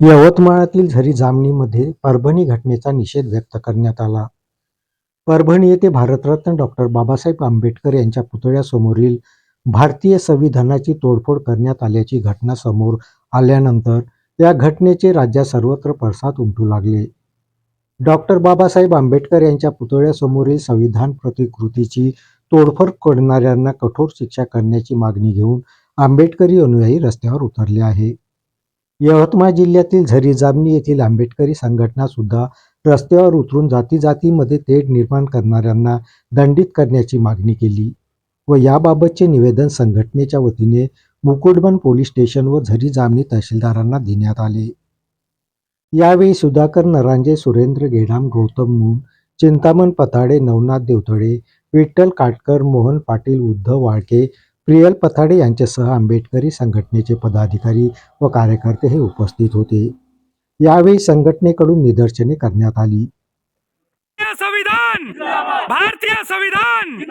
यवतमाळातील झरी जामणीमध्ये परभणी घटनेचा निषेध व्यक्त करण्यात आला. परभणी येथे भारतरत्न डॉक्टर बाबासाहेब आंबेडकर यांच्या पुतळ्यासमोरील भारतीय संविधानाची तोडफोड करण्यात आल्याची घटना समोर आल्यानंतर या घटनेचे राज्यात सर्वत्र पडसाद उमटू लागले. डॉक्टर बाबासाहेब आंबेडकर यांच्या पुतळ्यासमोरील संविधान प्रतिकृतीची तोडफोड करणाऱ्यांना कठोर शिक्षा करण्याची मागणी घेऊन आंबेडकरी अनुयायी रस्त्यावर उतरले आहे. यवतमाळ जिल्ह्यातील झरी जामणी येथील आंबेडकरी संघटना सुद्धा रस्त्यावर उतरून जाती जातीमध्ये तेढ निर्माण करणाऱ्यांना दंडित करण्याची मागणी केली व याबाबतचे निवेदन संघटनेच्या वतीने मुकुटबन पोलीस स्टेशन व झरी जामणी तहसीलदारांना देण्यात आले. यावेळी सुधाकर नरांजे सुरेंद्र गेडाम गौतम मून चिंतामण पताडे नवनाथ देवतळे विठ्ठल काटकर मोहन पाटील उद्धव वाळके प्रियल पथाडे यांच्यासह आंबेडकरी संघटनेचे पदाधिकारी व कार्यकर्ते हे उपस्थित होते. यावेळी संघटनेकडून निदर्शने करण्यात आली. संविधान! भारतीय संविधान!